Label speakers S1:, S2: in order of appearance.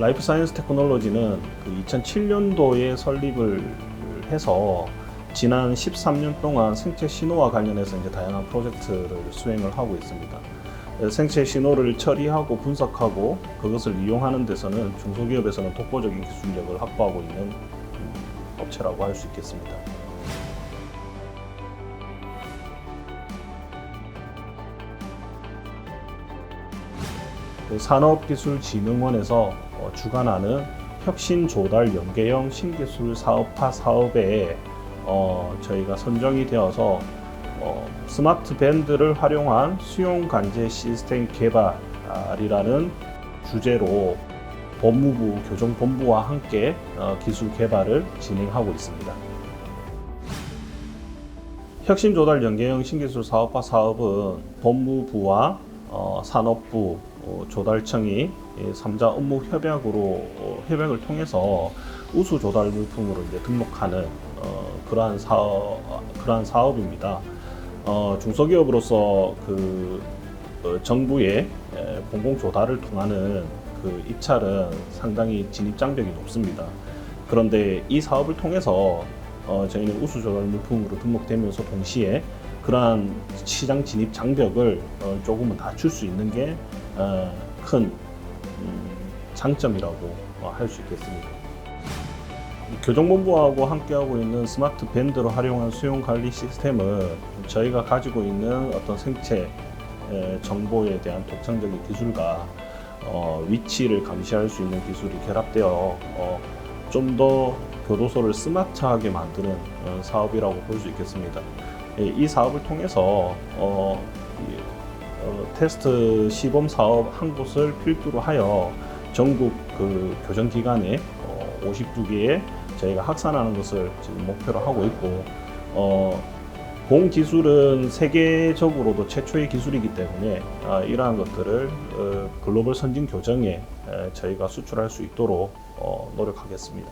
S1: 라이프 사이언스 테크놀로지는 그 2007년도에 설립을 해서 지난 13년 동안 생체 신호와 관련해서 이제 다양한 프로젝트를 수행을 하고 있습니다. 그래서 생체 신호를 처리하고 분석하고 그것을 이용하는 데서는 중소기업에서는 독보적인 기술력을 확보하고 있는 음, 업체라고 할 수 있겠습니다. 그 산업기술진흥원에서 어, 주관하는 혁신 조달 연계형 신기술 사업화 사업에 어, 저희가 선정이 되어서 어, 스마트 밴드를 활용한 수용 관제 시스템 개발이라는 주제로 법무부 교정본부와 함께 어, 기술 개발을 진행하고 있습니다. 혁신 조달 연계형 신기술 사업화 사업은 법무부와 어, 산업부, 어, 조달청이 3자 업무 협약으로 어, 협약을 통해서 우수 조달 물품으로 이제 등록하는 어, 그러한 사업 그러한 사업입니다. 어, 중소기업으로서 그 어, 정부의 에, 공공 조달을 통하는 그 입찰은 상당히 진입 장벽이 높습니다. 그런데 이 사업을 통해서 어, 저희는 우수 조달 물품으로 등록되면서 동시에 그러한 시장 진입 장벽을 어, 조금은 낮출 수 있는 게 어, 큰 음, 장점이라고 어, 할수 있겠습니다. 교정본부하고 함께하고 있는 스마트 밴드로 활용한 수용 관리 시스템은 저희가 가지고 있는 어떤 생체 에, 정보에 대한 독창적인 기술과 어, 위치를 감시할 수 있는 기술이 결합되어 어, 좀더 교도소를 스마트하게 만드는 어, 사업이라고 볼 수 있겠습니다. 예, 이 사업을 통해서 어, 이, 어, 테스트 시범 사업 한 곳을 필두로 하여 전국 그 교정기관에 어, 52개의 저희가 확산하는 것을 지금 목표로 하고 있고 어, 공 기술은 세계적으로도 최초의 기술이기 때문에 아, 이러한 것들을 어, 글로벌 선진 교정에 에, 저희가 수출할 수 있도록 어, 노력하겠습니다.